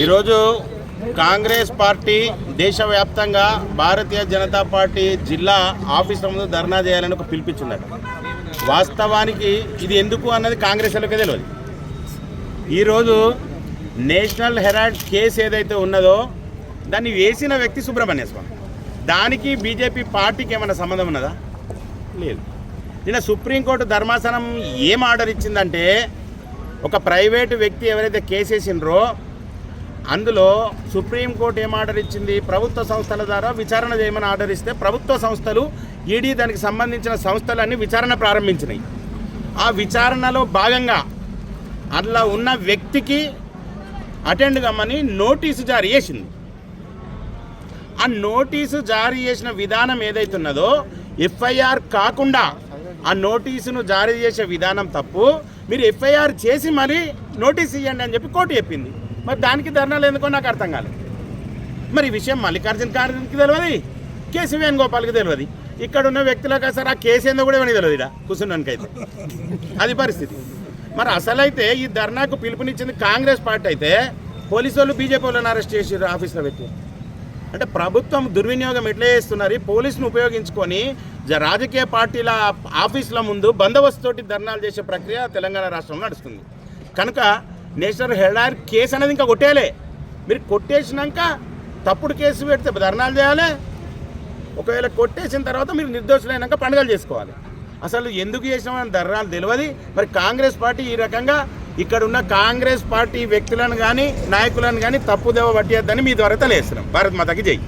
ఈరోజు కాంగ్రెస్ పార్టీ దేశవ్యాప్తంగా భారతీయ జనతా పార్టీ జిల్లా ఆఫీసుల ముందు ధర్నా చేయాలని ఒక పిలిపించిందట వాస్తవానికి ఇది ఎందుకు అన్నది కాంగ్రెస్ వాళ్ళకే తెలియదు ఈరోజు నేషనల్ హెరాల్డ్ కేసు ఏదైతే ఉన్నదో దాన్ని వేసిన వ్యక్తి సుబ్రహ్మణ్య స్వామి. దానికి బీజేపీ పార్టీకి ఏమైనా సంబంధం ఉన్నదా? లేదు. నిన్న సుప్రీంకోర్టు ధర్మాసనం ఏం ఆర్డర్ ఇచ్చిందంటే ఒక ప్రైవేటు వ్యక్తి ఎవరైతే కేసు వేసిండ్రో అందులో సుప్రీంకోర్టు ఏం ఆర్డర్ ఇచ్చింది? ప్రభుత్వ సంస్థల ద్వారా విచారణ చేయమని ఆర్డర్ ఇస్తే ప్రభుత్వ సంస్థలు ఈడీ దానికి సంబంధించిన సంస్థలన్నీ విచారణ ప్రారంభించినాయి. ఆ విచారణలో భాగంగా అట్లా ఉన్న వ్యక్తికి అటెండ్ కమ్మని నోటీసు జారీ చేసింది. ఆ నోటీసు జారీ చేసిన విధానం ఏదైతున్నదో ఎఫ్ఐఆర్ కాకుండా ఆ నోటీసును జారీ చేసే విధానం తప్పు. మీరు ఎఫ్ఐఆర్ చేసి మరీ నోటీస్ ఇవ్వండి అని చెప్పి కోర్టు చెప్పింది. మరి దానికి ధర్నాలు ఎందుకో నాకు అర్థం కాలేదు. మరి ఈ విషయం మల్లికార్జున ఖార్గేకి తెలియదు కేసీ వేణుగోపాల్కి తెలియదు. ఇక్కడ ఉన్న వ్యక్తులకు అసలు ఆ కేసు ఏందో కూడా ఎవరికి తెలియదు ఇక్కడ కూర్చున్నానికైతే. అది పరిస్థితి. మరి అసలైతే ఈ ధర్నాకు పిలుపునిచ్చింది కాంగ్రెస్ పార్టీ అయితే పోలీసు వాళ్ళు బీజేపీ వాళ్ళని అరెస్ట్ చేసి ఆఫీస్లో పెట్టి. అంటే ప్రభుత్వం దుర్వినియోగం ఎట్లా చేస్తున్నారు? పోలీసును ఉపయోగించుకొని జ- రాజకీయ పార్టీల ఆఫీసుల ముందు బందోబస్తు తోటి ధర్నాలు చేసే ప్రక్రియ తెలంగాణ రాష్ట్రంలో నడుస్తుంది. కనుక నేషనల్ హెడార్ కేసు అనేది ఇంకా కొట్టేయాలి. మీరు కొట్టేసినాక తప్పుడు కేసు పెడితే ధర్నాలు చేయాలి. ఒకవేళ కొట్టేసిన తర్వాత మీరు నిర్దోషులైనాక పండుగలు చేసుకోవాలి. అసలు ఎందుకు చేసినామని ధర్నాలు తెలియదు. మరి కాంగ్రెస్ పార్టీ ఈ రకంగా ఇక్కడ ఉన్న కాంగ్రెస్ పార్టీ వ్యక్తులను కానీ నాయకులను కానీ తప్పుదేవ పట్టేద్దని మీ ద్వారా తెలియజేస్తున్నాం. భారత్ మాతకి జై.